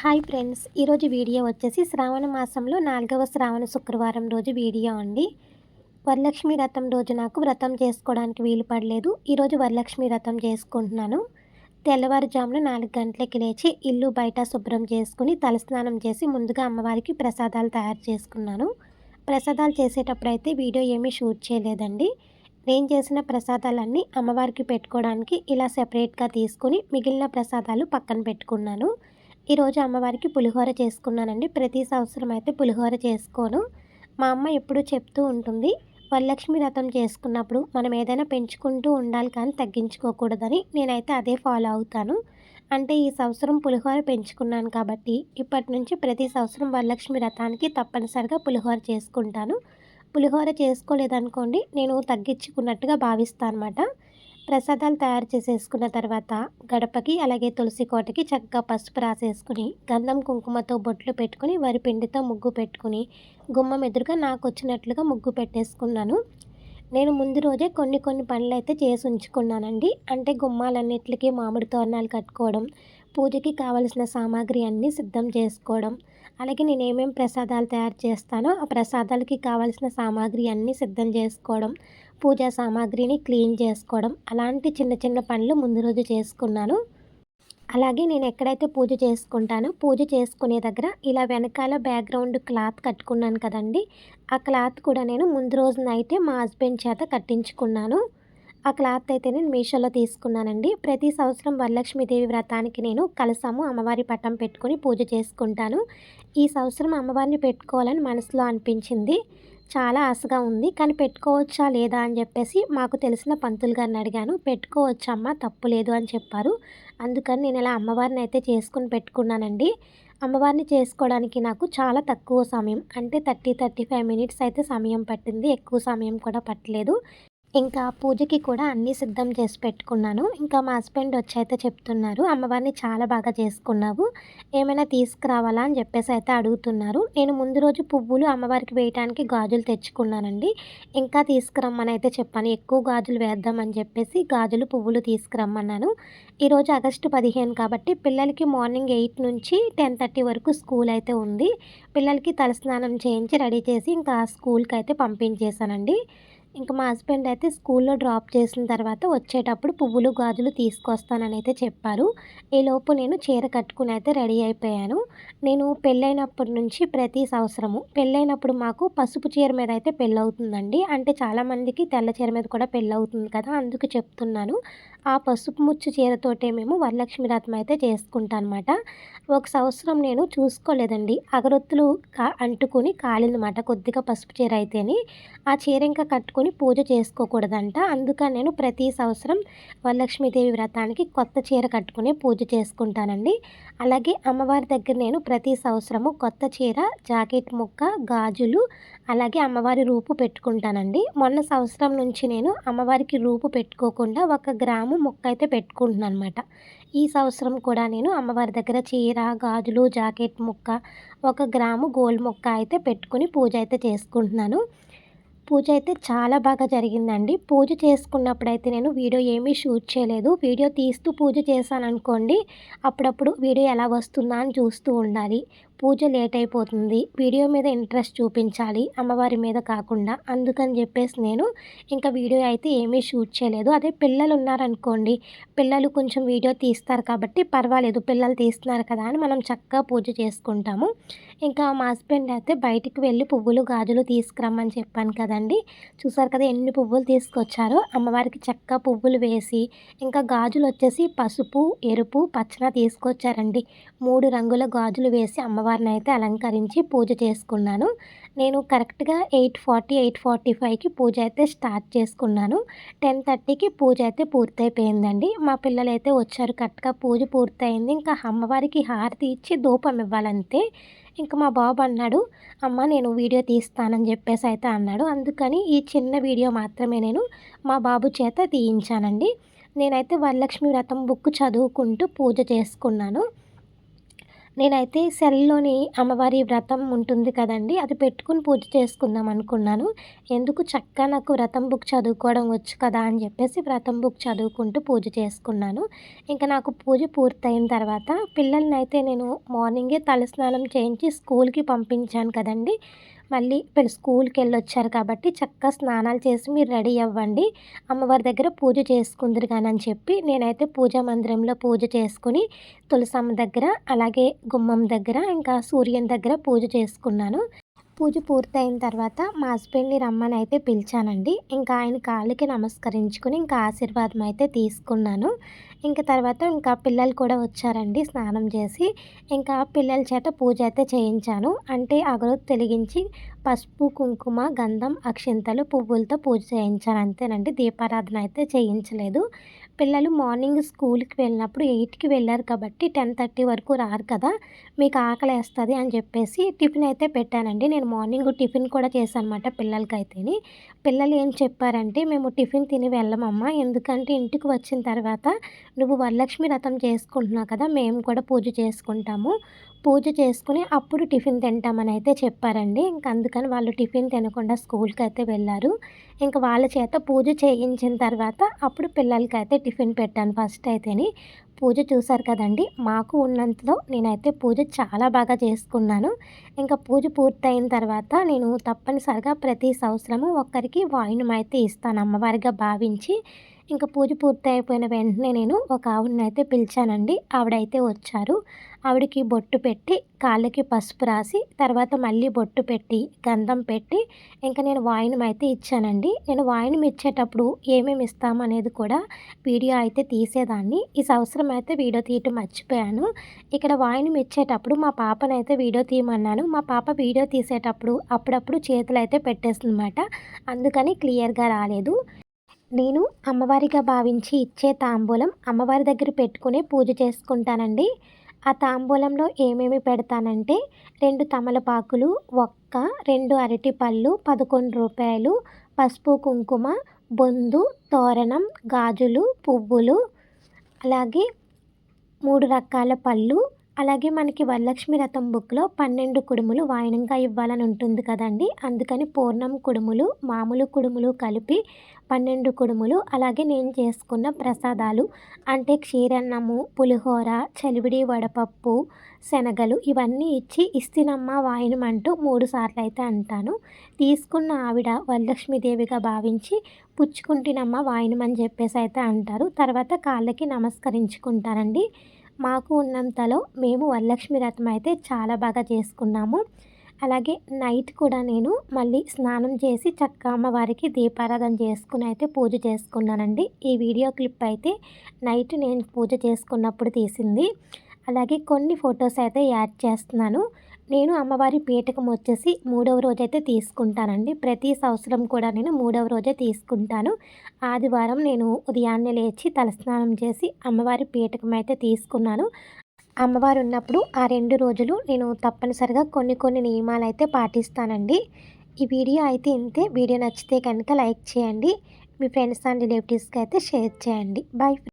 Hi friends ఈరోజు video వచ్చేసి శ్రావణ మాసంలో నాలుగవ శ్రావణ శుక్రవారం రోజు వీడియో అండి. వరలక్ష్మి వ్రతం రోజు నాకు వ్రతం చేసుకోవడానికి వీలు పడలేదు. ఈరోజు వరలక్ష్మి వ్రతం చేసుకుంటున్నాను. తెల్లవారుజామున నాలుగు గంటలకి లేచి ఇల్లు బయట శుభ్రం చేసుకుని తలస్నానం చేసి ముందుగా అమ్మవారికి ప్రసాదాలు తయారు చేసుకున్నాను. ప్రసాదాలు చేసేటప్పుడు అయితే వీడియో ఏమీ షూట్ చేయలేదండి. నేను చేసిన ప్రసాదాలన్నీ అమ్మవారికి పెట్టుకోవడానికి ఇలా సెపరేట్గా తీసుకుని మిగిలిన ప్రసాదాలు పక్కన పెట్టుకున్నాను. ఈరోజు అమ్మవారికి పులిహోర చేసుకున్నానండి. ప్రతి సంవత్సరం అయితే పులిహోర చేసుకోను. మా అమ్మ ఎప్పుడూ చెప్తూ ఉంటుంది వరలక్ష్మి రథం చేసుకున్నప్పుడు మనం ఏదైనా పెంచుకుంటూ ఉండాలి కానీ తగ్గించుకోకూడదని. నేనైతే అదే ఫాలో అవుతాను. అంటే ఈ సంవత్సరం పులిహోర పెంచుకున్నాను కాబట్టి ఇప్పటి నుంచి ప్రతి సంవత్సరం వరలక్ష్మి రథానికి తప్పనిసరిగా పులిహోర చేసుకుంటాను. పులిహోర చేసుకోలేదనుకోండి నేను తగ్గించుకున్నట్టుగా భావిస్తాను అనమాట ప్రసాదాలు తయారు చేసేసుకున్న తర్వాత గడపకి అలాగే తులసి కోటకి చక్కగా పసుపు రాసేసుకుని గంధం కుంకుమతో బొట్లు పెట్టుకుని వరి పిండితో ముగ్గు పెట్టుకుని గుమ్మం ఎదురుగా నాకు వచ్చినట్లుగా ముగ్గు పెట్టేసుకున్నాను. నేను ముందు రోజే కొన్ని కొన్ని పనులు అయితే చేసి ఉంచుకున్నానండి. అంటే గుమ్మాలన్నిటికీ మామిడి తోరణాలు కట్టుకోవడం పూజకి కావలసిన సామాగ్రి అన్నీ సిద్ధం చేసుకోవడం అలాగే నేను ఏమేమి ప్రసాదాలు తయారు చేస్తానో ఆ ప్రసాదాలకి కావాల్సిన సామాగ్రి అన్నీ సిద్ధం చేసుకోవడం పూజా సామాగ్రిని క్లీన్ చేసుకోవడం అలాంటి చిన్న చిన్న పనులు ముందు రోజు చేసుకున్నాను. అలాగే నేను ఎక్కడైతే పూజ చేసుకుంటానో పూజ చేసుకునే దగ్గర ఇలా వెనకాల బ్యాక్గ్రౌండ్ క్లాత్ కట్టుకున్నాను కదండి ఆ క్లాత్ కూడా నేను ముందు రోజునైతే మా హస్బెండ్ చేత కట్టించుకున్నాను. ఆ క్లాత్ అయితే నేను మీషోలో తీసుకున్నానండి. ప్రతి సంవత్సరం వరలక్ష్మీదేవి వ్రతానికి నేను కలసము అమ్మవారి పట్టం పెట్టుకొని పూజ చేసుకుంటాను. ఈ సంవత్సరం అమ్మవారిని పెట్టుకోవాలని మనసులో అనిపించింది. చాలా ఆశగా ఉంది. కానీ పెట్టుకోవచ్చా లేదా అని చెప్పేసి మాకు తెలిసిన పంతులు గారిని అడిగాను. పెట్టుకోవచ్చమ్మా తప్పు లేదు అని చెప్పారు. అందుకని నేను ఇలా అమ్మవారిని అయితే చేసుకుని పెట్టుకున్నానండి. అమ్మవారిని చేసుకోవడానికి నాకు చాలా తక్కువ సమయం అంటే థర్టీ థర్టీ ఫైవ్ మినిట్స్ అయితే సమయం పట్టింది. ఎక్కువ సమయం కూడా పట్టలేదు. ఇంకా పూజకి కూడా అన్నీ సిద్ధం చేసి పెట్టుకున్నాను. ఇంకా మా హస్బెండ్ వచ్చి అయితే చెప్తున్నారు అమ్మవారిని చాలా బాగా చేసుకున్నావు ఏమైనా తీసుకురావాలా? అని చెప్పేసి అయితే అడుగుతున్నారు. నేను ముందు రోజు పువ్వులు అమ్మవారికి వేయడానికి గాజులు తెచ్చుకున్నానండి. ఇంకా తీసుకురమ్మని అయితే చెప్పాను ఎక్కువ గాజులు వేద్దామని చెప్పేసి గాజులు పువ్వులు తీసుకురమ్మన్నాను. ఈరోజు ఆగస్టు పదిహేను కాబట్టి పిల్లలకి మార్నింగ్ ఎయిట్ నుంచి టెన్ థర్టీ వరకు స్కూల్ అయితే ఉంది. పిల్లలకి తలస్నానం చేయించి రెడీ చేసి ఇంకా స్కూల్కి అయితే పంపించేశానండి. ఇంకా మా హస్బెండ్ అయితే స్కూల్లో డ్రాప్ చేసిన తర్వాత వచ్చేటప్పుడు పువ్వులు గాజులు తీసుకొస్తానని అయితే చెప్పారు. ఈలోపు నేను చీర కట్టుకుని అయితే రెడీ అయిపోయాను. నేను పెళ్ళైనప్పటి నుంచి ప్రతి సంవత్సరము పెళ్ళైనప్పుడు మాకు పసుపు చీర మీద అయితే పెళ్ళవుతుందండి. అంటే చాలామందికి తెల్ల చీర మీద కూడా పెళ్ళవుతుంది కదా అందుకు చెప్తున్నాను. ఆ పసుపు ముచ్చు చీరతోటే మేము వరలక్ష్మి రథం అయితే చేసుకుంటాం అనమాట ఒక సంవత్సరం నేను చూసుకోలేదండి. అగరొత్తులు కా అంటుకుని కాలిందన్నమాట కొద్దిగా పసుపు చీర అయితేని. ఆ చీర ఇంకా కట్టుకొని పూజ చేసుకోకూడదంట. అందుకని నేను ప్రతి సంవత్సరం వరలక్ష్మీదేవి వ్రతానికి కొత్త చీర కట్టుకుని పూజ చేసుకుంటానండి. అలాగే అమ్మవారి దగ్గర నేను ప్రతి సంవత్సరము కొత్త చీర జాకెట్ ముక్క గాజులు అలాగే అమ్మవారి రూపు పెట్టుకుంటానండి. మొన్న సంవత్సరం నుంచి నేను అమ్మవారికి రూపు పెట్టుకోకుండా ఒక గ్రాము ముక్క అయితే పెట్టుకుంటున్నాను అనమాట ఈ సంవత్సరం కూడా నేను అమ్మవారి దగ్గర చీర గాజులు జాకెట్ ముక్క ఒక గ్రాము గోల్డ్ ముక్క అయితే పెట్టుకుని పూజ అయితే చేసుకుంటున్నాను. పూజ అయితే చాలా బాగా జరిగిందండి. పూజ చేసుకున్నప్పుడు అయితే నేను వీడియో ఏమీ షూట్ చేయలేదు. వీడియో తీస్తూ పూజ చేశాను అనుకోండి అప్పుడప్పుడు వీడియో ఎలా వస్తుందా అని చూస్తూ ఉండాలి. పూజ లేట్ అయిపోతుంది వీడియో మీద ఇంట్రెస్ట్ చూపించాలి అమ్మవారి మీద కాకుండా. అందుకని చెప్పేసి నేను ఇంకా వీడియో అయితే ఏమీ షూట్ చేయలేదు. అదే పిల్లలు ఉన్నారనుకోండి పిల్లలు కొంచెం వీడియో తీస్తారు కాబట్టి పర్వాలేదు పిల్లలు తీస్తున్నారు కదా అని మనం చక్కగా పూజ చేసుకుంటాము. ఇంకా మా హస్బెండ్ అయితే బయటికి వెళ్ళి పువ్వులు గాజులు తీసుకురమ్మని చెప్పాను కదండి. చూసారు కదా ఎన్ని పువ్వులు తీసుకొచ్చారో. అమ్మవారికి చక్కగా పువ్వులు వేసి ఇంకా గాజులు వచ్చేసి పసుపు ఎరుపు పచ్చన తీసుకొచ్చారండి. మూడు రంగుల గాజులు వేసి అమ్మవారి అమ్మవారిని అయితే అలంకరించి పూజ చేసుకున్నాను. నేను కరెక్ట్గా ఎయిట్ ఫార్టీ ఎయిట్ ఫార్టీ ఫైవ్కి పూజ అయితే స్టార్ట్ చేసుకున్నాను. టెన్ థర్టీకి పూజ అయితే పూర్తయిపోయిందండి. మా పిల్లలు అయితే వచ్చారు కరెక్ట్గా పూజ పూర్తయింది. ఇంకా అమ్మవారికి హారతి ఇచ్చి ధూపం ఇవ్వాలంతే. ఇంకా మా బాబు అన్నాడు అమ్మ నేను వీడియో తీస్తానని చెప్పేసి అయితే అన్నాడు. అందుకని ఈ చిన్న వీడియో మాత్రమే నేను మా బాబు చేత తీయించానండి. నేనైతే వరలక్ష్మి వ్రతం బుక్ చదువుకుంటూ పూజ చేసుకున్నాను. నేనైతే సెల్‌లోని అమ్మవారి వ్రతం ఉంటుంది కదండి అది పెట్టుకొని పూజ చేసుకుందాం అనుకున్నాను. ఎందుకు చక్కగా నాకు వ్రతం బుక్ చదువుకోవడం వచ్చు కదా! అని చెప్పేసి వ్రతం బుక్ చదువుకుంటూ పూజ చేసుకున్నాను. ఇంకా నాకు పూజ పూర్తయిన తర్వాత పిల్లల్ని అయితే నేను మార్నింగే తలస్నానం చేయించి స్కూల్‌కి పంపించాను కదండీ! మళ్ళీ వీళ్ళు స్కూల్‌కి వెళ్ళొచ్చారు కాబట్టి చక్కగా స్నానాలు చేసి మీరు రెడీ అవ్వండి. అమ్మవారి దగ్గర పూజ చేసుకుందరు కానని అని చెప్పి నేనైతే పూజా మందిరంలో పూజ చేసుకుని తులసమ్మ దగ్గర అలాగే గుమ్మం దగ్గర ఇంకా సూర్యుని దగ్గర పూజ చేసుకున్నాను. పూజ పూర్తయిన తర్వాత మా హస్బెండ్‌ని రమ్మని అయితే పిలిచానండి. ఇంకా ఆయన కాళ్ళకి నమస్కరించుకొని ఇంకా ఆశీర్వాదం అయితే తీసుకున్నాను. ఇంక తర్వాత ఇంకా పిల్లలు కూడా వచ్చారండి స్నానం చేసి. ఇంకా పిల్లల చేత పూజ అయితే చేయించాను. అంటే అగరొత్తి తెలిగించి పసుపు, కుంకుమ, గంధం, అక్షింతలు, పువ్వులతో పూజ చేయించాను అంతేనండి. దీపారాధన అయితే చేయించలేదు. పిల్లలు మార్నింగ్ స్కూల్‌కి వెళ్ళినప్పుడు ఎయిట్కి వెళ్ళారు కాబట్టి 10:30 వరకు రారు కదా! మీకు ఆకలి వేస్తుంది అని చెప్పేసి టిఫిన్ అయితే పెట్టానండి. నేను మార్నింగ్ టిఫిన్ కూడా చేశానన్నమాట పిల్లలకైతేని. పిల్లలు ఏం చెప్పారంటే, "మేము టిఫిన్ తిని వెళ్ళమమ్మా. ఎందుకంటే ఇంటికి వచ్చిన తర్వాత నువ్వు వరలక్ష్మి రథం చేసుకుంటున్నావు కదా! మేము కూడా పూజ చేసుకుంటాము. పూజ చేసుకుని అప్పుడు టిఫిన్ తింటామని అయితే చెప్పారండి. ఇంక అందుకని వాళ్ళు టిఫిన్ తినకుండా స్కూల్కి అయితే వెళ్ళారు. ఇంక వాళ్ళ చేత పూజ చేయించిన తర్వాత అప్పుడు పిల్లలకైతే టిఫిన్ పెట్టాను ఫస్ట్ అయితేని. పూజ చూసారు కదండీ! మాకు ఉన్నంతలో నేనైతే పూజ చాలా బాగా చేసుకున్నాను. ఇంకా పూజ పూర్తయిన తర్వాత నేను తప్పనిసరిగా ప్రతి సంవత్సరము ఒక్కరికి వాయినం అయితే ఇస్తాను అమ్మవారిగా భావించి. ఇంకా పూజ పూర్తి అయిపోయిన వెంటనే నేను ఒక ఆవిడని అయితే పిలిచానండి. ఆవిడైతే వచ్చారు. ఆవిడకి బొట్టు పెట్టి, కాళ్ళకి పసుపు రాసి, తర్వాత మళ్ళీ బొట్టు పెట్టి, గంధం పెట్టి, ఇంకా నేను వాయినం అయితే ఇచ్చానండి. నేను వాయినం ఇచ్చేటప్పుడు ఏమేమి ఇస్తాం అనేది కూడా వీడియో అయితే తీసేదాన్ని. ఈ సంవత్సరం అయితే వీడియో తీయటం మర్చిపోయాను. ఇక్కడ వాయినం ఇచ్చేటప్పుడు మా పాపనైతే వీడియో తీయమన్నాను. మా పాప వీడియో తీసేటప్పుడు అప్పుడప్పుడు చేతులైతే పెట్టేస్తుందన్నమాట. అందుకని క్లియర్‌గా రాలేదు. నేను అమ్మవారిగా భావించి ఇచ్చే తాంబూలం అమ్మవారి దగ్గర పెట్టుకునే పూజ చేసుకుంటానండి. ఆ తాంబూలంలో ఏమేమి పెడతానంటే రెండు తమలపాకులు, ఒక్క, 2 అరటిపళ్ళు, రూ. 11, పసుపు, కుంకుమ, బొందు, తోరణం, గాజులు, పువ్వులు, అలాగే మూడు రకాల పళ్ళు, అలాగే మనకి వరలక్ష్మి రథం బుక్‌లో 12 కుడుములు వాయనంగా ఇవ్వాలని ఉంటుంది కదండీ! అందుకని పూర్ణం కుడుములు, మామూలు కుడుములు కలిపి 12 కుడుములు, అలాగే నేను చేసుకున్న ప్రసాదాలు అంటే క్షీరన్నము, పులిహోర, చలివిడి వడపప్పు, శనగలు ఇవన్నీ ఇచ్చి ఇస్తినమ్మ వాయనం అంటూ 3 సార్లు అయితే అంటాను. తీసుకున్న ఆవిడ వరలక్ష్మీదేవిగా భావించి పుచ్చుకుంటినమ్మ వాయనం అని చెప్పేసి అయితే అంటారు. తర్వాత కాళ్ళకి నమస్కరించుకుంటారండి. మాకు ఉన్నంతలో మేము వరలక్ష్మి వ్రతం అయితే చాలా బాగా చేసుకున్నాము. అలాగే నైట్ కూడా నేను మళ్ళీ స్నానం చేసి చక్క అమ్మవారికి దీపారాధన చేసుకుని అయితే పూజ చేసుకున్నానండి. ఈ వీడియో క్లిప్ అయితే నైట్ నేను పూజ చేసుకున్నప్పుడు తీసింది. అలాగే కొన్ని ఫొటోస్ అయితే యాడ్ చేస్తున్నాను. నేను అమ్మవారి పీఠకం వచ్చేసి మూడవ రోజైతే తీసుకుంటానండి. ప్రతి సంవత్సరం కూడా నేను మూడవ రోజే తీసుకుంటాను. ఆదివారం నేను ఉదయాన్నే లేచి తలస్నానం చేసి అమ్మవారి పీఠకం అయితే తీసుకున్నాను. అమ్మవారు ఉన్నప్పుడు ఆ రెండు రోజులు నేను తప్పనిసరిగా కొన్ని కొన్ని నియమాలు అయితే పాటిస్తానండి. ఈ వీడియో అయితే ఇంతే. వీడియో నచ్చితే కనుక లైక్ చేయండి. మీ ఫ్రెండ్స్ అండ్ రిలేటివ్స్‌కి అయితే షేర్ చేయండి. బై.